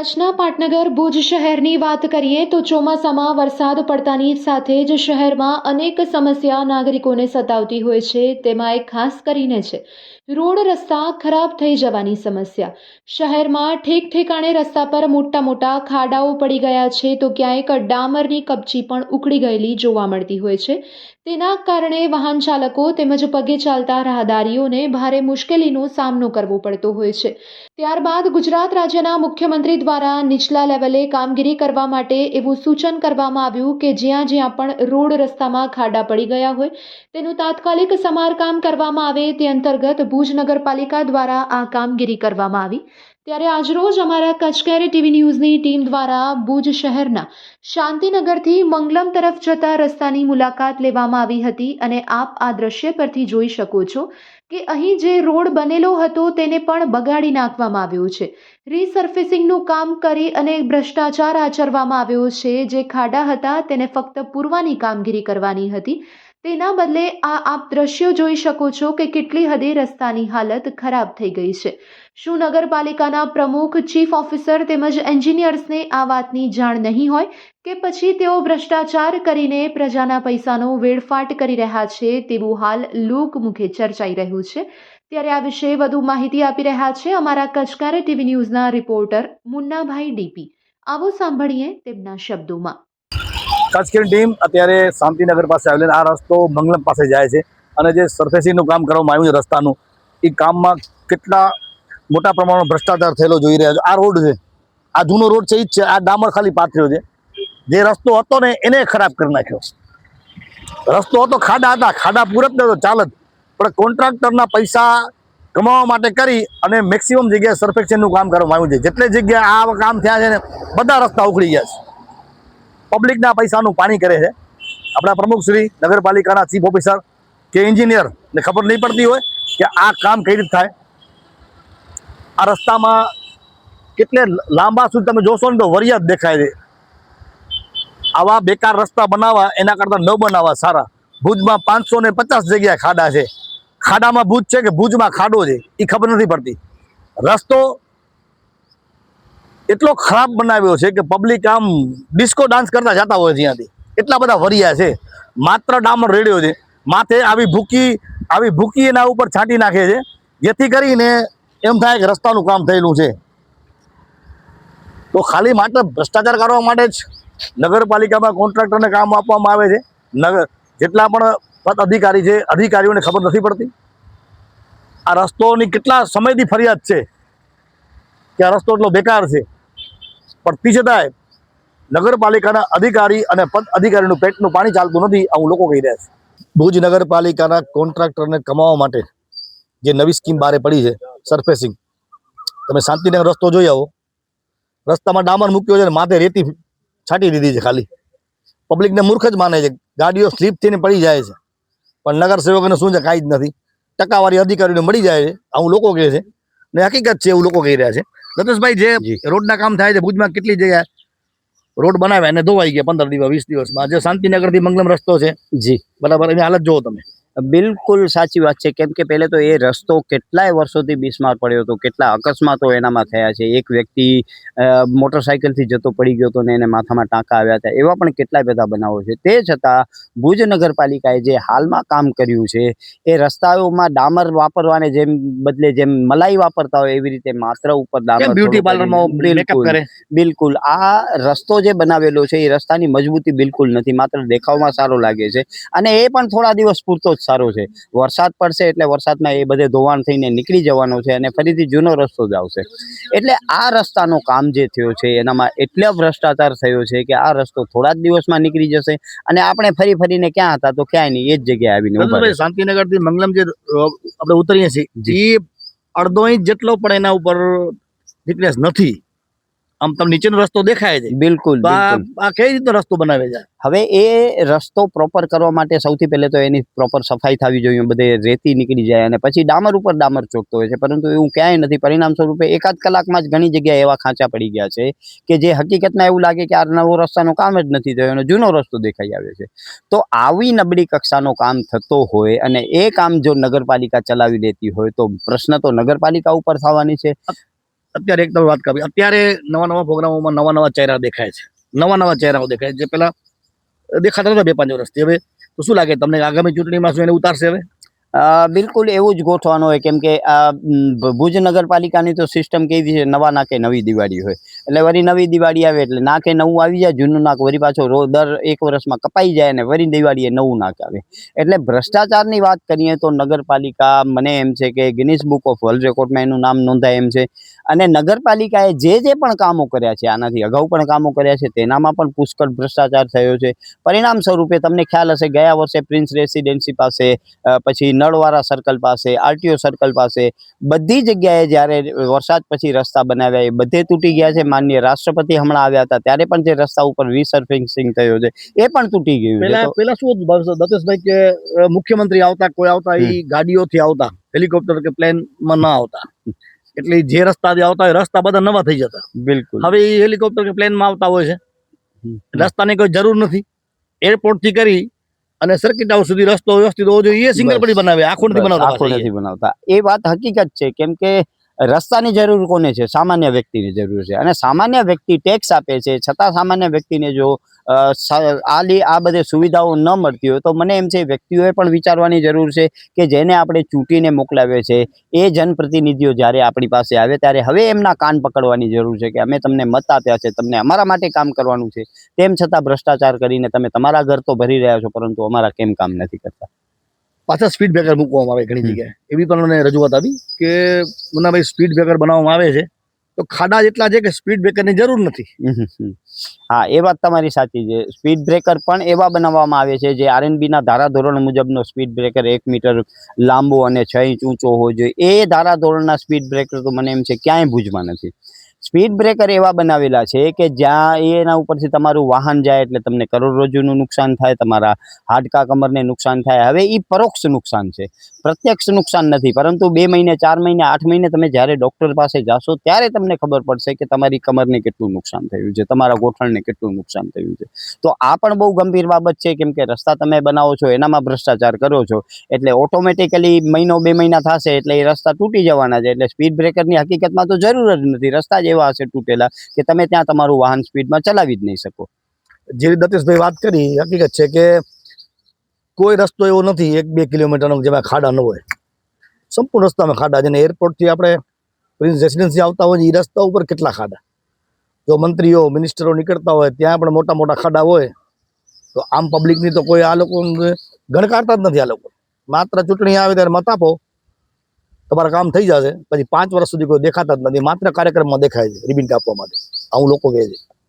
કચ્છના પાટનગર, ભુજ શહેરની વાત કરીએ તો ચોમાસામાં વરસાદ પડતાની સાથે જ શહેરમાં અનેક સમસ્યા નાગરિકોને સતાવતી હોય છે. તેમાં એક ખાસ કરીને છે રોડ રસ્તા ખરાબ થઈ જવાની સમસ્યા. શહેરમાં ઠેક ઠેકાણે રસ્તા પર મોટા મોટા ખાડાઓ પડી ગયા છે તો ક્યાંક ડામરની કપચી પણ ઉકળી ગયેલી જોવા મળતી હોય છે. તેના કારણે વાહન ચાલકો તેમજ પગે ચાલતા રાહદારીઓને ભારે મુશ્કેલીનો સામનો કરવો પડતો હોય છે. ત્યારબાદ ગુજરાત રાજ્યના મુખ્યમંત્રી દ્વારા નીચલા લેવલે કામગીરી કરવા માટે એવું સૂચન કરવામાં આવ્યું કે જ્યાં જ્યાં પણ રોડ રસ્તામાં ખાડા પડી ગયા હોય તેનું તાત્કાલિક સમારકામ કરવામાં આવે તે અંતર્ગત ભુજ નગરપાલિકા દ્વારા આ કામગીરી કરવામાં આવી. ત્યારે આજરોજ અમારા કચકેરી ટીવી ન્યૂઝની ટીમ દ્વારા ભુજ શહેરના શાંતિનગરથી મંગલમ તરફ જતા રસ્તાની મુલાકાત લેવામાં આવી હતી અને આપ આ દ્રશ્ય પરથી જોઈ શકો છો કે અહીં જે રોડ બનેલો હતો તેને પણ બગાડી નાખવામાં આવ્યો છે. રીસર્ફેસિંગનું કામ કરી અને ભ્રષ્ટાચાર આચરવામાં આવ્યો છે. જે ખાડા હતા તેને ફક્ત પૂરવાની કામગીરી કરવાની હતી. તેના બદલે આ આપ દ્રશ્યો જોઈ શકો છો કે કેટલી હદે રસ્તાની હાલત ખરાબ થઈ ગઈ છે. શું નગરપાલિકાના પ્રમુખ, ચીફ ઓફિસર તેમજ એન્જિનિયર્સને આ વાતની જાણ નહીં હોય કે પછી તેઓ ભ્રષ્ટાચાર કરીને પ્રજાના પૈસાનો વેડફાટ કરી રહ્યા છે તેવું હાલ લોકમુખે ચર્ચાઈ રહ્યું છે. ત્યારે આ વિશે વધુ માહિતી આપી રહ્યા છે અમારા કચકારે ટીવી ન્યૂઝના રિપોર્ટર મુન્નાભાઈ ડીપી. આવો સાંભળીએ તેમના શબ્દોમાં. કચ્છની ટીમ અત્યારે શાંતિનગર પાસે આવેલી આ રસ્તો મંગલમ પાસે જાય છે અને જે સરફેસીનું કામ કરવામાં આવ્યું છે રસ્તાનું, એ કામમાં કેટલા મોટા પ્રમાણમાં ભ્રષ્ટાચાર થયેલો જોઈ રહ્યા છે. આ રોડ છે, આ જૂનો રોડ છે, એ જ છે, આ ડામર ખાલી પાથર્યો છે. જે રસ્તો હતો ને, એને ખરાબ કરી નાખ્યો. રસ્તો હતો, ખાડા હતા, ખાડા પૂરત ને તો ચાલત. પણ કોન્ટ્રાક્ટરના પૈસા કમાવા માટે કરી અને મેક્સિમમ જગ્યાએ સરફેક્શનનું કામ કરવામાં આવ્યું છે. જેટલી જગ્યાએ આ કામ થયા છે ને, બધા રસ્તા ઉખડી ગયા છે. પબ્લિકના પૈસાનું પાણી કરે છે. આપણા પ્રમુખ શ્રી નગરપાલિકાના ચીફ ઓફિસર કે એન્જિનિયર, ને ખબર નહીં પડતી હોય કે આ કામ કઈ રીતે થાય. આ રસ્તામાં કેટલે લાંબા સુધી તમે જોશો ને તો વરિયાદ દેખાય છે. આવા બેકાર રસ્તા બનાવવા એના કરતાં ન બનાવવા સારા. ભુજમાં પાંચસો ને પચાસ જગ્યાએ ખાડા છે. ખાડામાં ભુજ છે કે ભુજમાં ખાડો છે એ ખબર નથી પડતી. રસ્તો એટલો ખરાબ બનાવ્યો છે કે પબ્લિક આમ ડિસ્કો ડાન્સ કરતા જતા હોય ત્યાંથી. એટલા બધા વરિયા છે. માત્ર ડામર રેડિયો છે. માથે આવી ભૂકી આવી ભૂકી એના ઉપર છાંટી નાખે છે. જેથી કરીને એમ થાય કે રસ્તાનું કામ થયેલું છે. તો ખાલી માત્ર ભ્રષ્ટાચાર કરવા માટે જ નગરપાલિકામાં કોન્ટ્રાક્ટરને કામ આપવામાં આવે છે. નગર જેટલા પણ અધિકારી છે, અધિકારીઓને ખબર નથી પડતી. આ રસ્તોની કેટલા સમયથી ફરિયાદ છે? કે આ રસ્તો એટલો બેકાર છે? પણ તી છતાંય નગરપાલિકાના અધિકારી અને પદ અધિકારીનું પેટનું પાણી ચાલતું નથી આવું લોકો કહી રહ્યા છે. ભુજ નગરપાલિકાના કોન્ટ્રાક્ટરને કમાવા માટે જે નવી સ્કીમ બહાર પડી છે સરફેસિંગ તમે શાંતિનગર રસ્તો જોઈ આવો. રસ્તામાં ડામર મૂક્યો છે ને માથે રેતી છાંટી દીધી છે ખાલી. પબ્લિકને મૂર્ખ જ માને છે. ગાડીઓ સ્લીપ થઈને પડી જાય છે. પણ નગર સેવકોને શું છે, કાંઈ જ નથી. ટકાવારી અધિકારીઓને મળી જાય છે. આવું લોકો કહે છે. ને હકીકત છે, એવું લોકો કહી રહ્યા છે. રતેશભાઈ જે રોડના કામ થાય છે ભુજમાં કેટલી જગ્યા રોડ બનાવ્યા અને ધોવાઈ ગયા પંદર દિવસ વીસ દિવસમાં. જે શાંતિનગરથી મંગલમ રસ્તો છે. જી. બરાબર એની હાલત જોવો તમે. બિલકુલ સાચી વાત છે. કેમ કે પહેલે તો એ રસ્તો કેટલાય વર્ષોથી બિસ્માર પડ્યો હતો કેટલા અકસ્માતો એનામાં થયા છે. એક વ્યક્તિ અ, મોટરસાયકલથી જતો પડી ગયો હતો ને એને માથામાં ટાંકા આવ્યા હતા. એવા પણ કેટલાય બધા બનાવો છે. તે છતાં ભુજ નગરપાલિકાએ જે હાલમાં કામ કર્યું છે એ રસ્તાઓમાં ડામર વાપરવાને જેમ બદલે જેમ મલાઈ વાપરતા હોય એવી રીતે માત્ર ઉપર ડામર બ્યુટી પાર્લરમાં બિલકુલ. આ રસ્તો જે બનાવેલો છે એ રસ્તાની મજબૂતી બિલકુલ નથી. માત્ર દેખાવમાં સારો લાગે છે. અને એ પણ થોડા દિવસ પૂરતો જ સારો છે. વરસાદ પડશે એટલે વરસાદમાં એ બધે ધોવાણ થઈને નીકળી જવાનો છે અને ફરીથી જૂનો રસ્તો જ આવશે. એટલે આ રસ્તાનો કામ જે થયો છે એનામાં એટલો ભ્રષ્ટાચાર થયો છે કે આ રસ્તો થોડા જ દિવસમાં નીકળી જશે અને આપણે ફરી ફરીને ક્યાં હતા તો ક્યાંય નહીં એ જ જગ્યાએ આવીને શાંતિનગરથી મંગલમ જે આપણે ઉતરીએ છીએ એ અડધો ઇંચ જેટલો પણ એના ઉપર થિકનેસ નથી. આમ તમને નીચેનો રસ્તો દેખાય છે. બિલકુલ આ કઈ રીતે રસ્તો બનાવે છે? હવે એ રસ્તો પ્રોપર કરવા માટે સૌથી પહેલે તો એની પ્રોપર સફાઈ થવી જોઈએ બધે રેતી નીકળી જાય અને પછી ડામર ઉપર ડામર ચોકતો હોય છે પરંતુ એવું ક્યાંય નથી. પરિણામ સ્વરૂપે એકાદ કલાકમાં જ ઘણી જગ્યાએ એવા ખાંચા પડી ગયા છે કે જે હકીકતમાં એવું લાગે કે આ નવો રસ્તાનું કામ જ નથી થયો અને જૂનો રસ્તો દેખાઈ આવે છે. તો આવી નબળી કક્ષાનો કામ થતો હોય અને એ કામ જો નગરપાલિકા ચલાવી લેતી હોય તો પ્રશ્ન તો નગરપાલિકા ઉપર થવાની છે. અત્યારે એક તમે વાત કરી. અત્યારે નવા નવા પ્રોગ્રામોમાં નવા નવા ચહેરા દેખાય છે. નવા નવા ચહેરાઓ દેખાય છે. પેલા દેખાતા હતા બે પાંચ વર્ષથી હવે તો શું લાગે તમને આગામી ચૂંટણીમાં શું એને ઉતારશે હવે? બિલકુલ એવું જ ગોઠવાનું હોય. કેમ કે આ ભુજ નગરપાલિકાની તો સિસ્ટમ કેવી છે? નવા નાકે નવી દિવાળી હોય. એટલે વરી નવી દિવાળી આવે એટલે નાકે નવું આવી જાય, જૂનું નાક વરી પાછો રો, દર એક વર્ષમાં કપાઈ જાય અને વરી દિવાળીએ નવું નાક આવે. એટલે ભ્રષ્ટાચારની વાત કરીએ તો નગરપાલિકા, મને એમ છે કે ગિનિસ બુક ઓફ વર્લ્ડ રેકોર્ડમાં એનું નામ નોંધાય એમ છે. અને નગરપાલિકાએ જે જે પણ કામો કર્યા છે આનાથી અગાઉ પણ કામો કર્યા છે તેનામાં પણ પુષ્કળ ભ્રષ્ટાચાર થયો છે. પરિણામ સ્વરૂપે તમને ખ્યાલ હશે ગયા વર્ષે પ્રિન્સ રેસિડેન્સી પાસે પછી નળવાળા સર્કલ પાસે આરટીઓ સર્કલ પાસે બધી જગ્યાએ જ્યારે વરસાદ પછી રસ્તા બનાવ્યા એ બધે તૂટી ગયા છે. માન્ય રાષ્ટ્રપતિ હમણાં આવ્યા હતા ત્યારે પણ જે રસ્તા ઉપર રિસર્ફિંગ થયો છે એ પણ તૂટી ગયું પેલા શું દતેશભાઈ કે મુખ્યમંત્રી આવતા કોઈ આવતા એ ગાડીઓથી આવતા હેલિકોપ્ટર કે પ્લેનમાં ના આવતા? એટલે જે જે રસ્તાથી આવતા હોય રસ્તા બધા નવા થઈ જતા. બિલકુલ. હવે એ હેલિકોપ્ટર કે પ્લેનમાં આવતા હોય છે. રસ્તાની કોઈ જરૂર નથી. એરપોર્ટથી કરી અને સર્કિટ હાઉસ સુધી રસ્તો વ્યવસ્થિત હોવો જોઈએ. એ સિંગલ. પડી બનાવે આખો નથી બનાવતા આખો નથી બનાવતા. એ વાત હકીકત છે. કેમ કે રસ્તાની જરૂર કોને છે? સામાન્ય વ્યક્તિની જરૂર છે. અને સામાન્ય વ્યક્તિ ટેક્સ આપે છે. છતાં સામાન્ય વ્યક્તિને જો અ, સ- આ આ બધી સુવિધાઓ ન મળતી હોય તો મને એમ છે વ્યક્તિઓએ પણ વિચારવાની જરૂર છે કે જેને આપણે ચૂંટીને મોકલાવે છે એ જનપ્રતિનિધિઓ જ્યારે આપણી પાસે આવે ત્યારે હવે એમના કાન પકડવાની જરૂર છે કે અમે તમને મત આપ્યા છે તમને અમારા માટે કામ કરવાનું છે. તેમ છતાં ભ્રષ્ટાચાર કરીને તમે તમારા ઘર તો ભરી રહ્યા છો પરંતુ અમારા કેમ કામ નથી કરતા? પાછા સ્પીડ બ્રેકર મૂકવામાં આવે ઘણી. જગ્યાએ. એવી પણ મને રજૂઆત આવી કે મુન્નાભાઈ સ્પીડ બ્રેકર બનાવવામાં આવે છે તો ખાડા જેટલા છે કે સ્પીડ બ્રેકરની જરૂર નથી. હા એ વાત તમારી સાચી છે. સ્પીડ બ્રેકર પણ એવા બનાવવામાં આવે છે જે આરએનબીના ધારાધોરણ મુજબનો સ્પીડ બ્રેકર એક મીટર લાંબો અને છ ઇંચ ઊંચો હોવો જોઈએ. એ ધારાધોરણના સ્પીડ બ્રેકર તો મને એમ છે ક્યાંય ભુજમાં નથી. સ્પીડ બ્રેકર એવા બનાવેલા છે કે જ્યાં એના ઉપરથી તમારું વાહન જાય એટલે તમને કરોડરજ્જુનું નુકસાન થાય, તમારા હાડકા કમરને નુકસાન થાય. હવે એ પરોક્ષ નુકસાન છે. પ્રત્યક્ષ નુકસાન નથી, પરંતુ બે મહિને, ચાર મહિને, આઠ મહિને તમે જ્યારે ડૉક્ટર પાસે જાશો ત્યારે તમને ખબર પડશે કે તમારી કમરને કેટલું નુકસાન થયું છે, તમારા ગોઠણને કેટલું નુકસાન થયું છે. તો આ પણ બહુ ગંભીર બાબત છે, કેમ કે રસ્તા તમે બનાવો છો, એનામાં ભ્રષ્ટાચાર કરો છો, એટલે ઓટોમેટિકલી મહિનો, બે મહિના થશે એટલે એ રસ્તા તૂટી જવાના છે, એટલે સ્પીડ બ્રેકરની હકીકતમાં તો જરૂર જ નથી. રસ્તા જ એવા હશે તૂટેલા કે તમે ત્યાં તમારું વાહન સ્પીડમાં ચલાવી જ નહીં શકો. જે દતેશભાઈ વાત કરી, હકીકત છે કે કોઈ રસ્તો એવો નથી, એક બે કિલોમીટરનો જેમાં ખાડા ન હોય. સંપૂર્ણ રસ્તામાં ખાડા છે એરપોર્ટથી આપણે પ્રિન્સ રેસિડેન્સી આવતા હોય એ રસ્તા ઉપર કેટલા ખાડા? જો મંત્રીઓ, મિનિસ્ટરો નીકળતા હોય, ત્યાં પણ મોટા મોટા ખાડા હોય, તો આમ પબ્લિકની તો કોઈ આ લોકો ગણકારતા જ નથી આ લોકો. માત્ર ચૂંટણી આવે ત્યારે મત આપો તમારા કામ થઈ જશે. પછી પાંચ વર્ષ સુધી કોઈ દેખાતા જ નથી. માત્ર કાર્યક્રમમાં દેખાય છે, રિબિન કાપવા માટે. આવું લોકો કહે છે.